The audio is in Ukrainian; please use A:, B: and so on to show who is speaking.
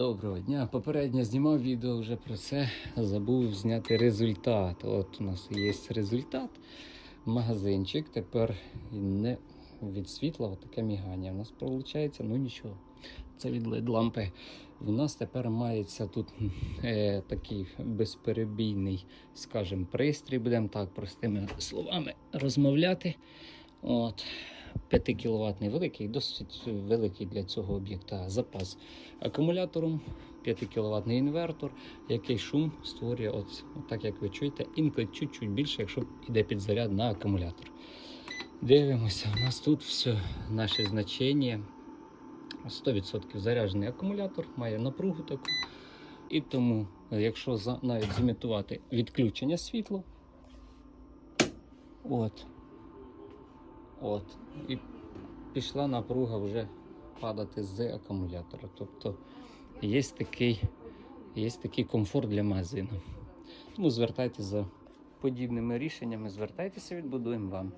A: Доброго дня. Попередньо знімав відео вже про це. Забув зняти результат. От у нас є результат. Магазинчик. Тепер не від світла, таке мігання. У нас виходить, ну нічого. Це від LED лампи. У нас тепер мається тут е, такий безперебійний, скажімо, пристрій, будемо так простими словами розмовляти. От. 5 кВт великий, досить великий для цього об'єкта запас акумулятором, 5 кВт інвертор, який шум створює, от, от так як ви чуєте, інколи чуть-чуть більше, якщо йде підзаряд на акумулятор. Дивимося, у нас тут все наше значення. 100% заряджений акумулятор, має напругу таку. І тому, якщо навіть зімітувати відключення світла, от, от, і пішла напруга вже падати з акумулятора. Тобто є такий, є такий комфорт для магазину. Тому звертайтеся за подібними рішеннями, звертайтеся, відбудуємо вам.